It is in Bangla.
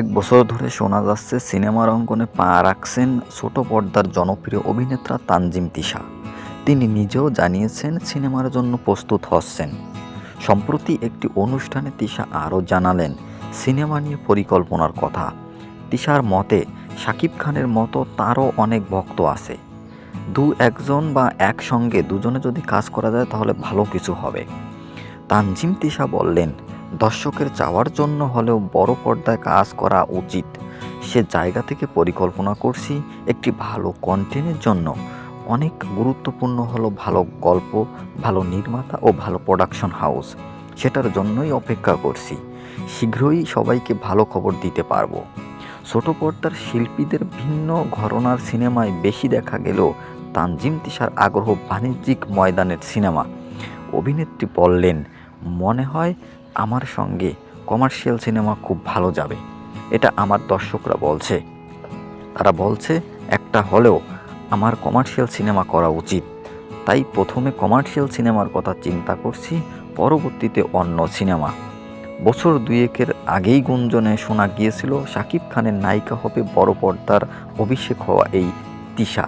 এক বছর ধরে শোনা যাচ্ছে সিনেমার অঙ্গনে পা রাখছেন ছোট পর্দার জনপ্রিয় অভিনেতা তানজিম তিশা। তিনি নিজেও জানিয়েছেন সিনেমার জন্য প্রস্তুত হচ্ছেন। সম্প্রতি একটি অনুষ্ঠানে তিশা আরও জানালেন, সিনেমা নিয়ে পরিকল্পনার কথা। তিশার মতে, শাকিব খানের মতো তারও অনেক ভক্ত আছে। দু একজন বা একসঙ্গে দুজনে যদি কাজ করা যায় তাহলে ভালো কিছু হবে। তানজিম তিশা বললেন দর্শকের চাওয়ার জন্য হলেও বড় পর্দায় কাজ করা উচিত। সে জায়গা থেকে পরিকল্পনা করছি একটি ভালো কন্টেন্টের জন্য। অনেক গুরুত্বপূর্ণ হলো ভালো গল্প, ভালো নির্মাতা ও ভালো প্রোডাকশন হাউস সেটার জন্যই অপেক্ষা করছি। শীঘ্রই সবাইকে ভালো খবর দিতে পারব। ছোট পর্দার শিল্পীদের ভিন্ন ঘরনার সিনেমায় বেশি দেখা গেলেও তানজিম তিশার আগ্রহ বাণিজ্যিক ময়দানের সিনেমা। অভিনেত্রী বললেন, মনে হয় আমার সঙ্গে কমার্শিয়াল সিনেমা খুব ভালো যাবে। এটা আমার দর্শকরা বলছে। তারা বলছে, একটা হলেও আমার কমার্শিয়াল সিনেমা করা উচিত। তাই প্রথমে কমার্শিয়াল সিনেমার কথা চিন্তা করছি, পরবর্তীতে অন্য সিনেমা বছর দুয়েকের আগেই গুঞ্জনে শোনা গিয়েছিল, শাকিব খানের নায়িকা হবে বড় পর্দার অভিষেক হওয়া এই তিশা।